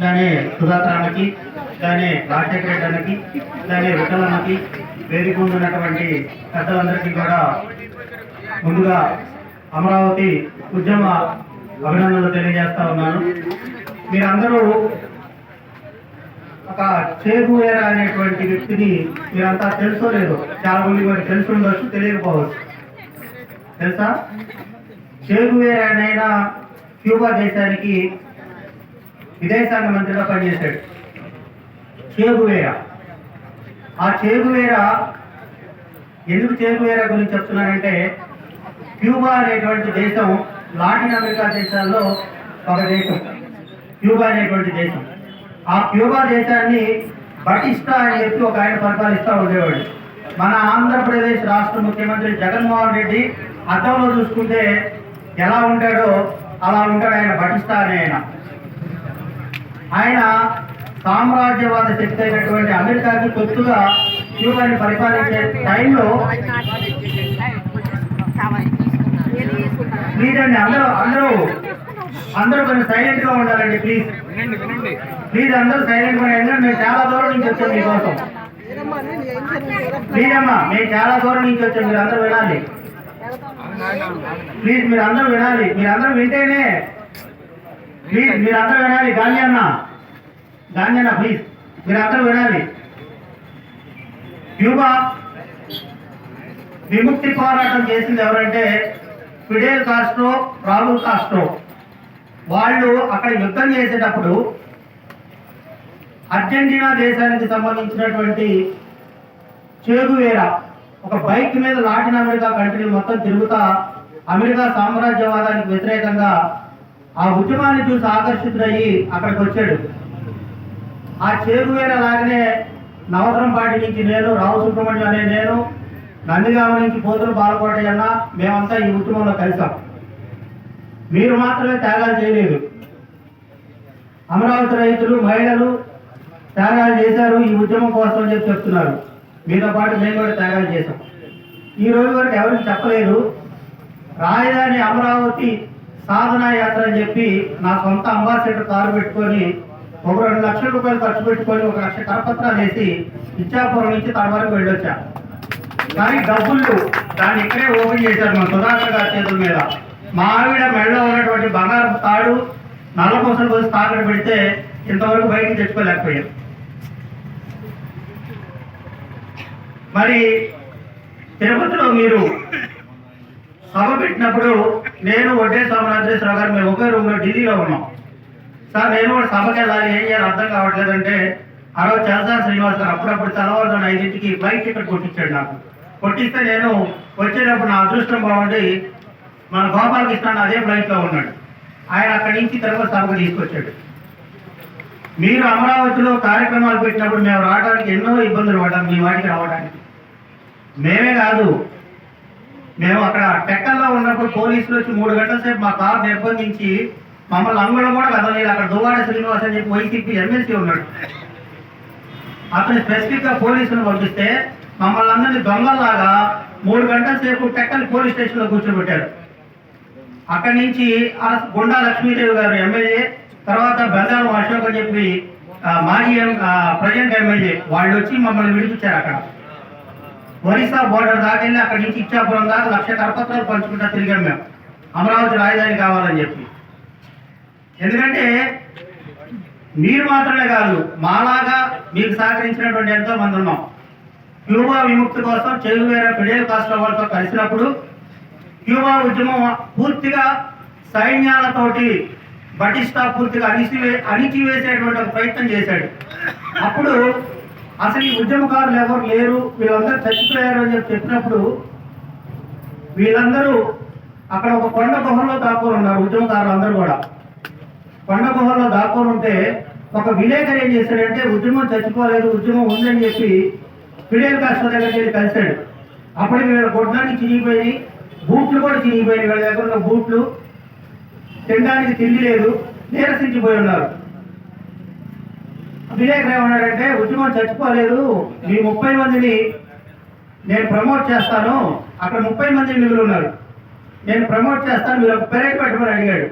దాని సుధాకరానికి దాని రాజశేఖర రెడ్డి దాని విఠల్ వేదిక ఉన్నటువంటి పెద్దలందరికీ కూడా ముందుగా అమరావతి ఉద్యమ అభినందనలు తెలియజేస్తా ఉన్నాను. మీరందరూ ఒక చేగువేరా అనేటువంటి వ్యక్తిని మీరంతా తెలుసో లేదో చాలా మంది కూడా తెలిసి ఉండొచ్చు తెలియకపోవచ్చు. తెలుసా? చేగువేరా అనైనా క్యూబా దేశానికి విదేశాంగ మంత్రిగా పనిచేశాడు. చేగువేరా. ఆ చేగువేరా ఎందుకు చేగువేరా గురించి చెప్తున్నానంటే క్యూబా అనేటువంటి దేశం లాటిన్ అమెరికా దేశాల్లో ఒక దేశం. క్యూబా అనేటువంటి దేశం. ఆ క్యూబా దేశాన్ని బటిస్టా అని చెప్పి ఒక ఆయన పరిపాలిస్తూ ఉండేవాడు. మన ఆంధ్రప్రదేశ్ రాష్ట్ర ముఖ్యమంత్రి జగన్మోహన్ రెడ్డి అద్దంలో చూసుకుంటే ఎలా ఉంటాడో అలా ఉంటాడు ఆయన బటిస్టా అనే ఆయన. ఆయన సామ్రాజ్యవాద శక్తి అయినటువంటి అమెరికాకి కొత్తగా క్యూబాని పరిపాలించే టైంలో ప్లీజ్ అండి అందరూ అందరూ అందరూ కొంచెం సైలెంట్గా ఉండాలండి ప్లీజ్ ప్లీజ్ అందరూ సైలెంట్గా ఎందుకంటే మేము చాలా దూరం నుంచి వచ్చాం మీకోసం. ప్లీజ్ అమ్మా మేము చాలా దూరం నుంచి వచ్చాం మీరు అందరూ వినాలి. ప్లీజ్ మీరు అందరూ వినాలి. మీరు అందరూ వింటేనే ప్లీజ్ మీరు అందరూ వినాలి. గాంధీ అన్న. గాంధీ అన్న ప్లీజ్ మీరు అందరూ వినాలి. క్యూబా విముక్తి పోరాటం చేసింది ఎవరంటే ఫిడేల్ కాస్ట్రో రాహుల్ కాస్ట్రో. వాళ్ళు అక్కడ యుద్ధం చేసేటప్పుడు అర్జెంటీనా దేశానికి సంబంధించినటువంటి చేగువేరా ఒక బైక్ మీద లాటిన్ అమెరికా కంట్రీ మొత్తం తిరుగుతా అమెరికా సామ్రాజ్యవాదానికి వ్యతిరేకంగా ఆ ఉద్యమాన్ని చూసి ఆకర్షితుడయ్యి అక్కడికి వచ్చాడు ఆ చేగువేర లాగానే నవతరంపాటి నుంచి నేను రావు సుబ్రహ్మణ్యం అనే నేను నందిగామ నుంచి పోతులు బాలకోటయ్య అన్న మేమంతా ఈ ఉద్యమంలో కలిసాం. మీరు మాత్రమే త్యాగాలు చేయలేదు. అమరావతి రైతులు మహిళలు త్యాగాలు చేశారు ఈ ఉద్యమం కోసం అని చెప్పి చెప్తున్నారు. మీతో పాటు మేము కూడా త్యాగాలు చేశాం. ఈ రోజు వరకు ఎవరికి చెప్పలేదు. రాజధాని అమరావతి సాధన యాత్ర అని చెప్పి నా సొంత అంబాసిడర్ కారు పెట్టుకొని ఒక రెండు లక్షల రూపాయలు ఖర్చు పెట్టుకొని ఒక లక్ష కరపత్రాలు వేసి ఇచ్చాపురం నుంచి తన వరకు వెళ్ళొచ్చా. కానీ డబ్బులు దాన్ని ఇక్కడే ఓపెన్ చేశారు మా సుధాకర్ గారి చేతుల మీద. మా ఆవిడ మెడలో ఉన్నటువంటి బంగారం తాడు నల్ల కోసం పోసి తాకడ పెడితే ఇంతవరకు బయటకు తెచ్చుకోలేకపోయాం. మరి తిరుపతిలో మీరు సభ పెట్టినప్పుడు నేను వడ్డే సామ్రాజ్యేశ్వర గారు మేము ఒకే రూమ్లో ఢిల్లీలో ఉన్నాం. సార్ నేను కూడా సభకి వెళ్ళాలి ఏం చేయాలి అర్థం కావట్లేదంటే ఆ రోజు చంద్ర శ్రీనివాస్ గారు అప్పుడప్పుడు తెల్లవారుజామున ఐదింటికి ఫ్లైట్ టికెట్ కొట్టించాడు నాకు. కొట్టిస్తే నేను వచ్చేటప్పుడు నా అదృష్టం బాగుండి మన గోపాలకృష్ణ అదే ఫ్లైట్లో ఉన్నాడు. ఆయన అక్కడి నుంచి తిరుపతి సభకు తీసుకొచ్చాడు. మీరు అమరావతిలో కార్యక్రమాలు పెట్టినప్పుడు మేము రావడానికి ఎన్నో ఇబ్బందులు పడ్డాం మీ వాటికి రావడానికి. మేమే కాదు మేము అక్కడ టెక్కల్లో ఉన్నప్పుడు పోలీసులు వచ్చి మూడు గంటల సేపు మా కారు నిర్బంధించి మమ్మల్ని అంగుళం కూడా కదలేదు అక్కడ దువ్వాడ శ్రీనివాస్ అని చెప్పి వైసీపీ ఎమ్మెల్సీ ఉన్నాడు. అతను స్పెసిఫిక్గా పోలీసులు పంపిస్తే మమ్మల్ని అందరినీ దొంగల్లాగా మూడు గంటల సేపు టెక్కల్ పోలీస్ స్టేషన్లో కూర్చోబెట్టారు అక్కడి నుంచి గుండా లక్ష్మీదేవి గారు ఎమ్మెల్యే తర్వాత బెల్లారం అశోక్ అని చెప్పి మాజీ ప్రజెంట్ ఎమ్మెల్యే వాళ్ళు వచ్చి మమ్మల్ని విడిపించారు అక్కడ. ఒరిస్సా బోర్డర్ దాటెళ్ళి అక్కడి నుంచి ఇచ్చాపురం దాకా లక్ష కరపత్రాలు పంచుకుంటా తిరిగాం మేము. అమరావతి రాజధాని కావాలని చెప్పి. ఎందుకంటే మీరు మాత్రమే కాదు మాలాగా మీకు సహకరించినటువంటి ఎంతో మంది ఉన్నాం. క్యూబా విముక్తి కోసం చెగువేర ఫిడేల్ కాస్ట్రో వాళ్ళతో కలిసినప్పుడు క్యూబా ఉద్యమం పూర్తిగా సైన్యాలతోటి బటిస్టా పూర్తిగా అణిచివే అణిచివేసేటువంటి ఒక ప్రయత్నం చేశాడు. అప్పుడు అసలు ఈ ఉద్యమకారులు ఎవరు లేరు? వీళ్ళందరూ చచ్చిపోయారు అని చెప్పి చెప్పినప్పుడు వీళ్ళందరూ అక్కడ ఒక కొండ గుహలో దాక్కుని ఉన్నారు ఉద్యమకారులు అందరూ కూడా. కొండ గుహలో దాక్కుని ఉంటే ఒక విలేకరి ఏం చేశాడంటే ఉద్యమం చచ్చిపోలేదు ఉద్యమం ఉందని చెప్పి ఫిడేల్ కాస్ట్రో దగ్గరికి వెళ్ళి కలిశాడు. అప్పటికి వీళ్ళ గొడ్డానికి చినిగిపోయి బూట్లు కూడా చినిగిపోయినాయి. వీళ్ళ దగ్గర ఉన్న బూట్లు తినడానికి తిండి లేదు నీరసించిపోయి ఉన్నారు. విలేకరు ఏమన్నాడంటే ఉద్యమం చచ్చిపోలేదు. మీ ముప్పై మందిని నేను ప్రమోట్ చేస్తాను. అక్కడ ముప్పై మంది మిగులు ఉన్నారు. నేను ప్రమోట్ చేస్తాను. మీరు ఒక పెరేడ్ పెట్టమని అడిగాడు.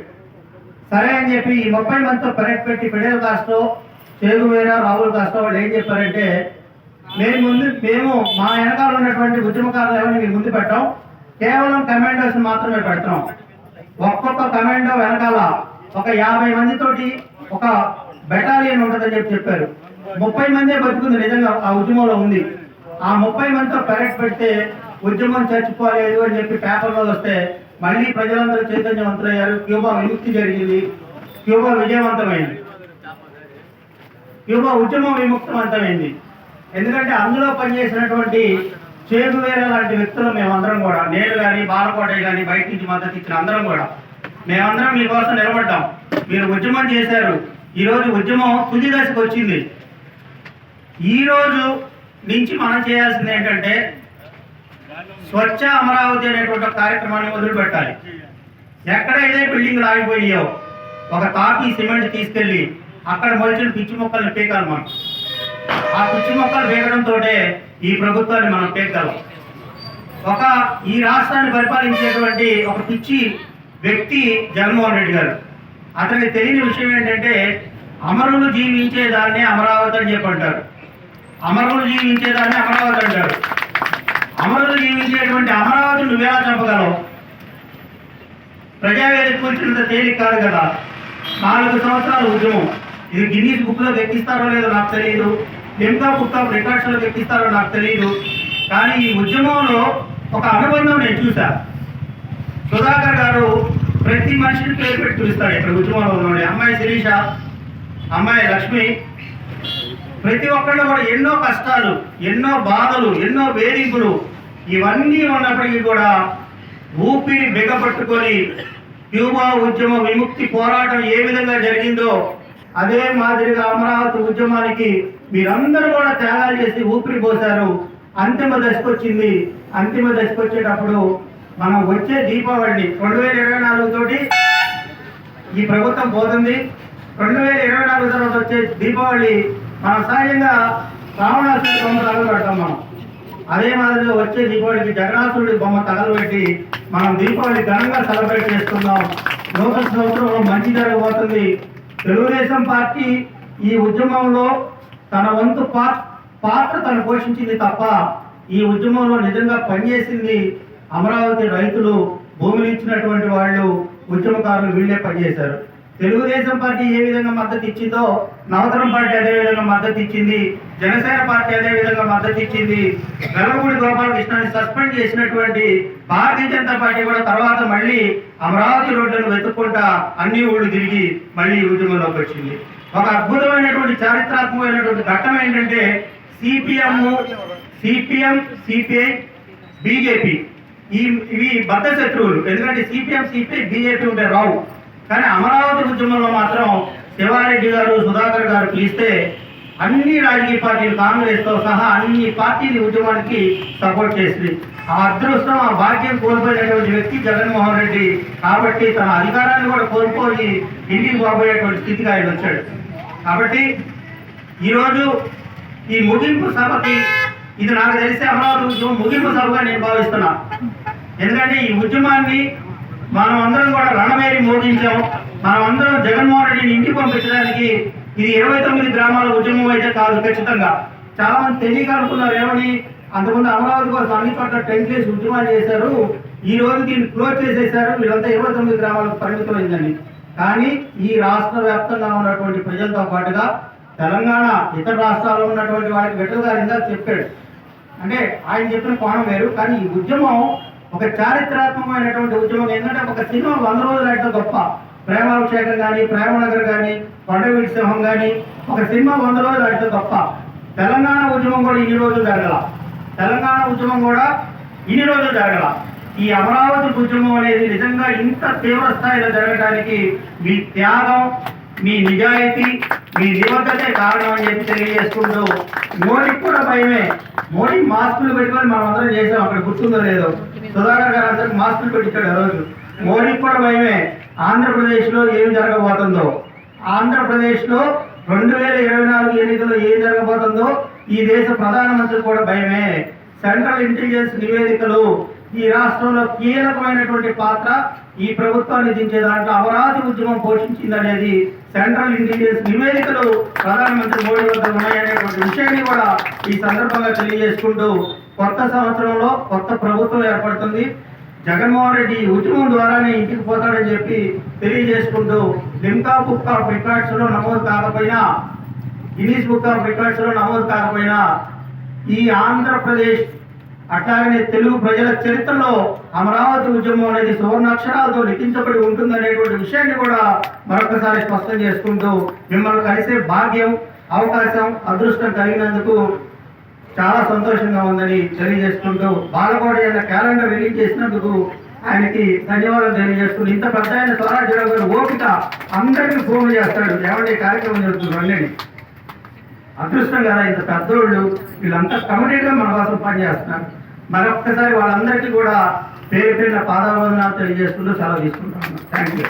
సరే అని చెప్పి ఈ ముప్పై మందితో పరెట్ పెట్టి Fidel Castro Che Guevara Raul Castro వాళ్ళు ఏం చెప్పారంటే మేము ముందు మేము మా వెనకాల ఉన్నటువంటి ఉద్యమకారులు ఎవరిని మేము ముందు పెట్టాం. కేవలం కమాండోస్ మాత్రమే పెడతాం ఒక్కొక్క కమాండో వెనకాల ఒక యాభై మందితోటి ఒక బెటాలియన్ ఉంటుందని చెప్పి చెప్పారు. ముప్పై మందే బతుకుంది నిజంగా ఆ ఉద్యమంలో ఉంది. ఆ ముప్పై మందితో పెరట్ పెడితే ఉద్యమం చచ్చిపోలేదు అని చెప్పి పేపర్లో వస్తే మళ్ళీ ప్రజలందరూ చైతన్యవంతులయ్యారు. క్యూబా విముక్తి జరిగింది. క్యూబా విజయవంతమైంది. క్యూబా ఉద్యమం విముక్తవంతమైంది. ఎందుకంటే అందులో పనిచేసినటువంటి చేగువేర లాంటి వ్యక్తులు మేమందరం కూడా నేను కానీ బాలకోటయ్య కానీ బయట నుంచి మద్దతు ఇచ్చిన అందరం కూడా. మేమందరం మీకోసం నిలబడ్డాం. మీరు ఉద్యమం చేశారు. ఈరోజు ఉద్యమం తుది దశకు వచ్చింది. ఈరోజు నుంచి మనం చేయాల్సింది ఏంటంటే స్వచ్ఛ అమరావతి అనేటువంటి కార్యక్రమాన్ని వదిలిపెట్టాలి ఎక్కడైతే బిల్డింగ్లు ఆగిపోయాయో ఒక తాపి సిమెంట్ తీసుకెళ్ళి అక్కడ మొలిచిన పిచ్చి మొక్కల్ని పీకాలి మనం. ఆ పిచ్చి మొక్కలు పీకడంతో ఈ ప్రభుత్వాన్ని మనం పీకగలం. ఒక ఈ రాష్ట్రాన్ని పరిపాలించేటువంటి ఒక పిచ్చి వ్యక్తి జగన్మోహన్ రెడ్డి గారు. అతనికి తెలియని విషయం ఏంటంటే అమరులు జీవించేదాన్ని అమరావతి అని చెప్పంటారు. అమరులు జీవించేదాన్ని అమరావతి అంటారు. అమరులు జీవించేటువంటి అమరావతి నువ్వెలా చంపగలవు? ప్రజావేదిక కూర్చున్నంత తేలిక కాదు కదా. నాలుగు సంవత్సరాల ఉద్యమం. ఇది గిన్నీస్ బుక్లో లేదో నాకు తెలియదు లిమ్కా బుక్ ఆఫ్ రికార్డ్స్లో నాకు తెలియదు కానీ ఈ ఉద్యమంలో ఒక అనుబంధం నేను చూసా సుధాకర్ గారు ప్రతి మనిషిని పేరు పెట్టి పిలుస్తాడు ఇక్కడ ఉద్యమంలో ఉన్నాడు అమ్మాయి శిరీష అమ్మాయి లక్ష్మి ప్రతి ఒక్కళ్ళు కూడా ఎన్నో కష్టాలు ఎన్నో బాధలు ఎన్నో వేధింపులు ఇవన్నీ ఉన్నప్పటికీ కూడా ఊపిరి బిగపట్టుకొని క్యూబా ఉద్యమ విముక్తి పోరాటం ఏ విధంగా జరిగిందో అదే మాదిరిగా అమరావతి ఉద్యమానికి మీరందరూ కూడా త్యాగాలు చేసి ఊపిరి పోశారు. అంతిమ దశకు వచ్చింది అంతిమ దశకు వచ్చేటప్పుడు మనం వచ్చే దీపావళిని రెండు వేల ఇరవై నాలుగు తోటి ఈ ప్రభుత్వం పోతుంది. రెండు వేల ఇరవై నాలుగు తర్వాత వచ్చే దీపావళి మనం సహజంగా రావణాసుడి బొమ్మ తగలబెడతాం మనం. అదే మాదిరిగా వచ్చే దీపావళికి జగన్నాథుడి బొమ్మ తగలబెట్టి మనం దీపావళి ఘనంగా సెలబ్రేట్ చేస్తున్నాం. నూతన సంవత్సరంలో మంచి జరగబోతుంది. తెలుగుదేశం పార్టీ ఈ ఉద్యమంలో తన వంతు పా- పాత్ర తను పోషించింది తప్ప ఈ ఉద్యమంలో నిజంగా పనిచేసింది అమరావతి రైతులు. భూమిని ఇచ్చినటువంటి వాళ్ళు ఉద్యమకారులు వీళ్ళే పనిచేశారు. తెలుగుదేశం పార్టీ ఏ విధంగా మద్దతు ఇచ్చిందో నవతరం పార్టీ అదే విధంగా మద్దతు ఇచ్చింది జనసేన పార్టీ అదే విధంగా మద్దతు ఇచ్చింది వెల్లపూడి గోపాలకృష్ణాన్ని సస్పెండ్ చేసినటువంటి భారతీయ జనతా పార్టీ కూడా తర్వాత మళ్ళీ అమరావతి రోడ్లను వెతుక్కుంటా అన్ని ఊళ్ళు తిరిగి మళ్ళీ ఉద్యమంలోకి వచ్చింది. ఒక అద్భుతమైనటువంటి చారిత్రాత్మకమైనటువంటి ఘట్టం ఏంటంటే సిపిఎం సిపిఎం సిపిఐ బీజేపీ ఈ ఇవి బద్ద శత్రువులు ఎందుకంటే సిపిఎం సిపిఐ బీజేపీ ఉంటే రావు. కానీ అమరావతి ఉద్యమంలో మాత్రం శివారెడ్డి గారు సుధాకర్ గారు పిలిస్తే అన్ని రాజకీయ పార్టీలు కాంగ్రెస్తో సహా అన్ని పార్టీలు ఉద్యమానికి సపోర్ట్ చేసింది. ఆ అదృష్టం ఆ భాగ్యం కోల్పోయినటువంటి వ్యక్తి జగన్మోహన్ రెడ్డి కాబట్టి తన అధికారాన్ని కూడా కోల్పోయి ఇంటికి పోబోయేటువంటి స్థితికి ఆయన వచ్చాడు. కాబట్టి ఈరోజు ఈ ముగింపు సభకి ఇది నాకు తెలిసి అమరావతి ఉద్యమం ముగింపు సభగా నేను భావిస్తున్నా. ఎందుకంటే ఈ ఉద్యమాన్ని మనం అందరం కూడా రణమేరి మోగించాం మనం అందరం జగన్మోహన్ రెడ్డిని ఇంటికి పంపించడానికి ఇది ఇరవై తొమ్మిది గ్రామాల ఉద్యమం అయితే కాదు ఖచ్చితంగా. చాలా మంది తెలియక అనుకున్నారు ఏమని? అంతకుముందు అమరావతి కోసం అన్ని పట్ల టెన్ వేసి ఉద్యమాలు చేశారు. ఈ రోజు దీన్ని క్లోజ్ చేసేసారు. వీళ్ళంతా ఇరవై తొమ్మిది గ్రామాలకు పరిమితమైందని కానీ ఈ రాష్ట్ర వ్యాప్తంగా ఉన్నటువంటి ప్రజలతో పాటుగా తెలంగాణ ఇతర రాష్ట్రాల్లో ఉన్నటువంటి వాళ్ళకి వెటల్ గారు ఇందాక చెప్పాడు. అంటే ఆయన చెప్పిన కోణం వేరు కానీ ఈ ఉద్యమం ఒక చారిత్రాత్మకమైనటువంటి ఉద్యమం. ఏంటంటే ఒక సినిమా వంద రోజులు అయితే గొప్ప. ప్రేమాభిషేకం కానీ ప్రేమనగర్ కానీ కొండవీటి సింహం కానీ ఒక సినిమా వంద రోజులు అయితే గొప్ప. తెలంగాణ ఉద్యమం కూడా ఇన్ని రోజులు జరగల. తెలంగాణ ఉద్యమం కూడా ఇన్ని రోజులు జరగల. ఈ అమరావతి ఉద్యమం అనేది నిజంగా ఇంత తీవ్ర స్థాయిలో జరగడానికి మీ త్యాగం మీ నిజాయితీ మీ నిబద్ధతే కారణం అని చెప్పి తెలియజేసుకుంటూ మోడీకి కూడా భయమే. మోడీ మాస్కులు పెట్టుకొని మనం అందరం చేసాం అక్కడ గుర్తుందో లేదో. సుధాకర్ గారు అందరికి మాస్కులు పెట్టించాడు ఆ రోజు. మోడీకి కూడా భయమే. ఆంధ్రప్రదేశ్లో ఏం జరగబోతుందో? ఆంధ్రప్రదేశ్లో రెండు వేల ఇరవై నాలుగు ఎన్నికల్లో ఏం జరగబోతుందో ఈ దేశ ప్రధానమంత్రి కూడా భయమే. సెంట్రల్ ఇంటెలిజెన్స్ నివేదికలు ఈ రాష్ట్రంలో కీలకమైనటువంటి పాత్ర ఈ ప్రభుత్వాన్ని దించే దాంట్లో అపరాధి ఉద్యమం పోషించిందనేది సెంట్రల్ ఇంటెలిజెన్స్ నివేదికలు ప్రధానమంత్రి మోడీ వద్ద ఉన్నాయనేటువంటి విషయాన్ని కూడా ఈ సందర్భంగా తెలియజేసుకుంటూ కొత్త సంవత్సరంలో కొత్త ప్రభుత్వం ఏర్పడుతుంది. జగన్మోహన్ రెడ్డి ఉద్యమం ద్వారానే ఇంటికి పోతాడని చెప్పి తెలియజేసుకుంటూ లింకా బుక్ ఆఫ్ రికార్డ్స్లో నమోదు కాకపోయినా గిన్నీస్ బుక్ ఆఫ్ రికార్డ్స్లో నమోదు కాకపోయినా ఈ ఆంధ్రప్రదేశ్ అట్లాగనే తెలుగు ప్రజల చరిత్రలో అమరావతి ఉద్యమం అనేది సువర్ణాక్షరాలతో లిఖించబడి ఉంటుందనేటువంటి విషయాన్ని కూడా మరొకసారి స్పష్టం చేసుకుంటూ మిమ్మల్ని కలిసే భాగ్యం అవకాశం అదృష్టం కలిగినందుకు చాలా సంతోషంగా ఉందని తెలియజేసుకుంటూ బాలకోడి అన్న క్యాలెండర్ రిలీజ్ చేసినందుకు ఆయనకి ధన్యవాదాలు తెలియజేసుకుంటూ ఇంత పెద్ద ఆయన స్వరాజ్యరావు గారు ఓపిక అందరికీ ఫోన్ చేస్తాడు. ఏమంటే కార్యక్రమం జరుగుతుంది వెళ్ళండి అదృష్టం కదా ఇంత పెద్దోళ్ళు వీళ్ళంతా కమిటీగా మన కోసం పనిచేస్తున్నారు. మరొక్కసారి వాళ్ళందరికీ కూడా పేరు పేరున పాదాభోదనాలు తెలియజేసుకుంటూ సెలవు తీసుకుంటాను థ్యాంక్ యూ